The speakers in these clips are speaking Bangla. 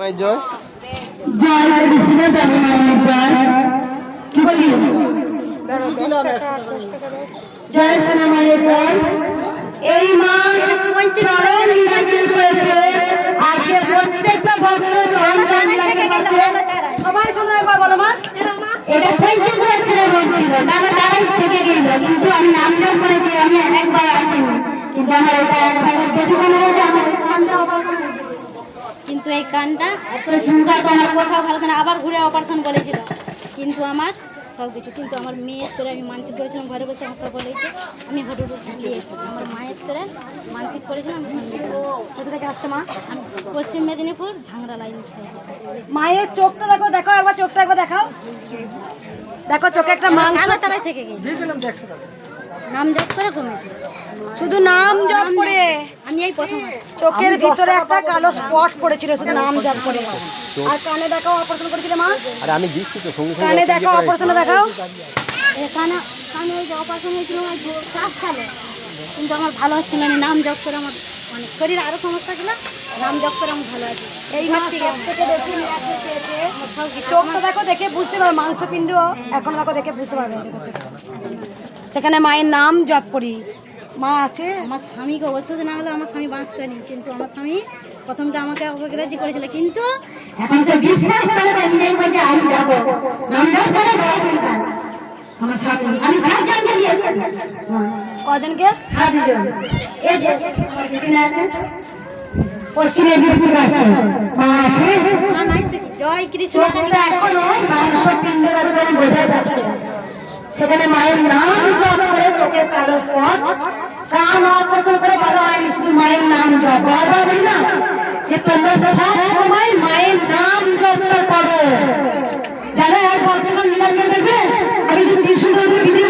মাই জয়। জয় কৃষ্ণ দেবনামের জয়। কি বলি জয় সোনামায়ের জয়। এই মা করেছে আজকে প্রত্যেকটা ভক্ত পাচ্ছে সবাই শোনো একবার বলো মা। এটা পঁয়ত্রিশ হাজার ছেলে বলছিল তারা তারাই থেকে গেল। কিন্তু আমি নাম জপ করেছি আমি একবার আসিনি। কিন্তু আমার এটা একবার বেশি মনে হয়েছে আমার কিন্তু এই কানটা এত তো আমার কোথাও ভালো না আবার ঘুরে অপারেশন করেছিল। কিন্তু আমার সব কিছু কিন্তু আমার মেয়ের করে আমি মানসিক করেছিলাম ঘরে বসে হাসা বলেছে। আমি হটু দিয়ে আমার মায়ের করে মানসিক করেছিলাম আমি সঙ্গে কোথা থেকে আসছে মা? পশ্চিম মেদিনীপুর ঝাংরা লাইন সাইড মায়ের চোখটা দেখো দেখো একবার চোখটা একবার দেখাও। দেখো চোখে একটা মাংস। কারও তারাই থেকে গেছে নাম জপ করে কমেছে শুধু নাম জপ করে? আমি এই প্রথম চোখের ভিতরে একটা কালো স্পট পড়েছিল শুধু নাম জপ করে। আর কানে দেখাও অপারেশন করেছিল মা? আরে আমি দিচ্ছি তো সঙ্গে সঙ্গে কানে দেখাও অপারেশন দেখাও। এখানে কানে ওই যে অপারেশন হয়েছিল আমার চাপ সালে কিন্তু আমার ভালো হচ্ছিল না নাম জপ করে আমার মানে শরীর আরও সমস্যা ছিল নাম জপ করে আমি ভালো আছি। এই থেকে বেশি কিছু চোখটা দেখো দেখে বুঝতে পারবে মাংসপিণ্ড এখন দেখো দেখে বুঝতে পারবে সেখানে মায়ের নাম জপ করি। মা আছে। আমার স্বামীকে ওষুধ না হলে আমার স্বামী বাঁচতে নি কিন্তু আমার স্বামী প্রথমটা আমাকে অবগ্রাহ্য করেছিল। কিন্তু এখন সে বিশ্বাস বলছে আমি যাব। নাম জপ করে আমার স্বামী আমি দিয়েছি কজনকে? আছে? পশ্চিমে বিপুল আছে। মা আছে। নাই তো জয় কৃষ্ণ। এখনও মাংস বোঝা যাচ্ছে। সেখানে মায়ের নাম জপ করে চোখের কালো স্পট। কান অপারেশন করে ভালো হয়নি শুধু মায়ের নাম জপ। বারবার বলি না যে তোমরা সব সময় মায়ের নাম জপটা করো। যারা বর্তমান নিরাকে দেখবে আমি ত্রিশুল সেই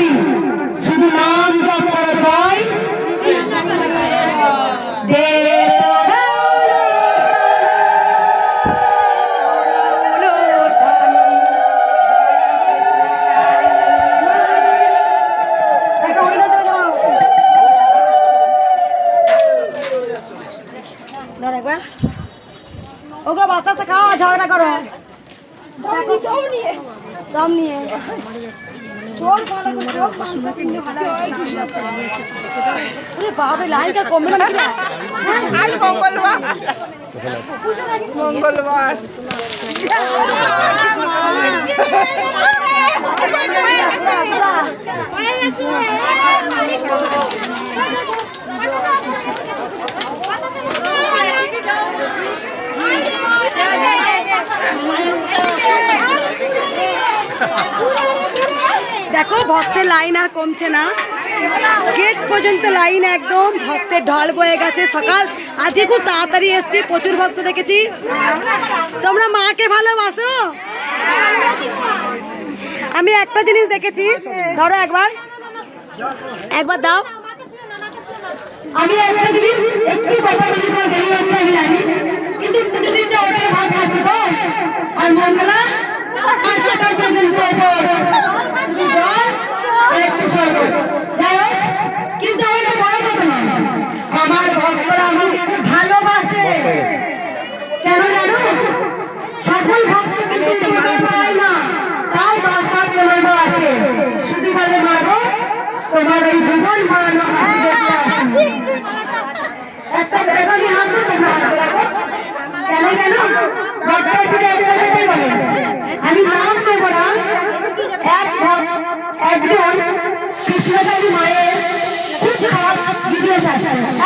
একটা শুধু নাম জপ করো ওগো বাতাসে খাওয়া ঝগড়া করো। দম নিয়ে। চোখ ভালো লাইনটা কমবে না মঙ্গলবার মঙ্গলবার দেখো, ভক্তের লাইন আর কমছে না। গেট পর্যন্ত লাইন একদম, ভক্তের ঢল বয়ে গেছে সকাল। আজকে খুব তাড়াতাড়ি এসছি, প্রচুর ভক্ত দেখেছি। তোমরা মাকে ভালোবাসো? আমি একটা জিনিস দেখেছি, ধরো একবার। একবার দাও। আমি একটা জিনিস, একটু কথা বলি তোমার দেরি হচ্ছে, আমি জানি। কিন্তু পুজো দিতে ওটা ভাত খাচ্ছি তো আর মঙ্গলা পাঁচটা পর্যন্ত উপোস। শুধু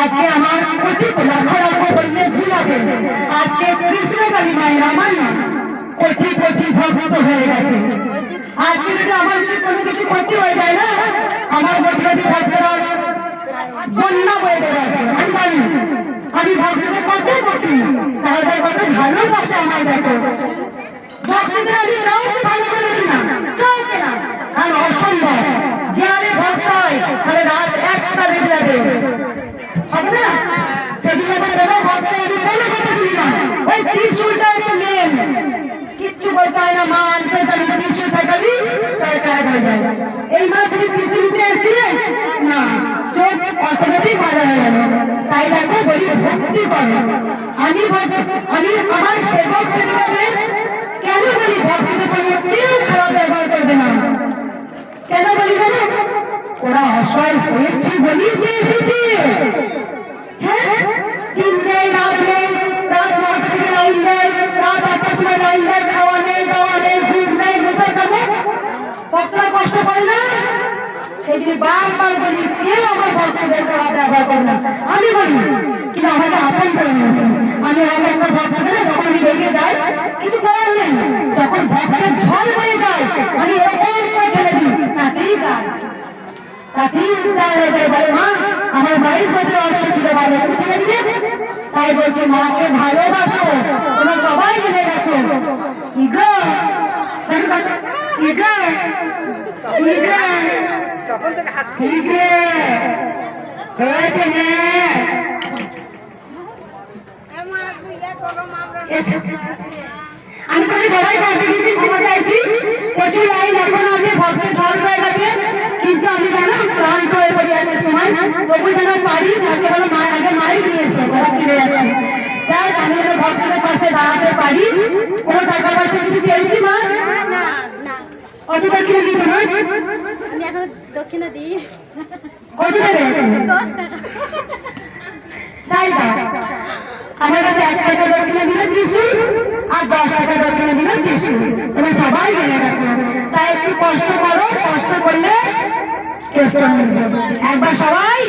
আজকে আমার অতীত বললে ভুল আজকে কৃষ্ণকালী মায়ের আমার না কোটি ভক্ত হয়ে গেছে। আজকে যদি আমার যদি কোনো কিছু ক্ষতি হয়ে যায় না, আমার কোটি ভক্তরা বন্যা দেবে আছে আমি জানি, আমি ভক্তদের কত কোটি তাহলে কত ভালোবাসে আমার দেখো। ভক্তদের আমি কাউকে ভালো করে কিনা কাউকে না আর অসম্ভব যে আরে ভক্ত হয় তাহলে রাত একটা বেজে যাবে হবে না সেদিন আবার দেবো ভক্ত আমি কোনো কথা শুনি না কাজ হয়ে যায়। এই তুমি ত্রিশুল নিতে এসেছিলে না, চোখ অটোমেটিক ভালো হয়ে গেল। তাই দেখো, বলি ভক্তি করে। আমি আমি আমার সেবক সেবিকাদের কেন বলি ভক্তদের সঙ্গে বারবার বলি কেউ আমার ভক্তদের খারাপ ব্যবহার করবে? আমি বলি, কিন্তু আমাকে আপন করে নিয়েছে। আমি হয়তো একটা ভক্তদের যখন আমি রেগে যাই, কিছু করার নেই। তখন ভক্তের ঢল হয়ে যায়, আমি এরকম করে ঠেলে দিই। তাতেই কাজ তাতেই উদ্ধার হয়ে যায় মা, আমার বাইশ বছর অর্থ ছিল দিকে তাই বলছে, মাকে ভালোবাসো। তোমরা সবাই মিলে গেছো। কি গো? আমি তোকে সবাই বলতে দিচ্ছি ক্ষমা চাইছি প্রচুর লাইন এখন আছে ভক্তের ঢল হয়ে গেছে কিন্তু আমি জানো ক্লান্ত হয়ে পড়ি একটা সময় তবু যেন পারি তাকে বলো মা আগে মাই নিয়েছে ওরা চিনে যাচ্ছে যাই আমি যেন ভক্তদের পাশে দাঁড়াতে পারি কোনো টাকা পয়সা কত কিনে দিয়েছ আমি এখন দক্ষিণা দিই। কত দেবে? টাকা। তাই না আমার কাছে এক টাকা দক্ষিণে দিলে ত্রিশুল আর দশ টাকা দক্ষিণে দিলে ত্রিশুল তুমি সবাই জেনে গেছো। তাই একটু কষ্ট করো কষ্ট করলে কেষ্ট একবার সবাই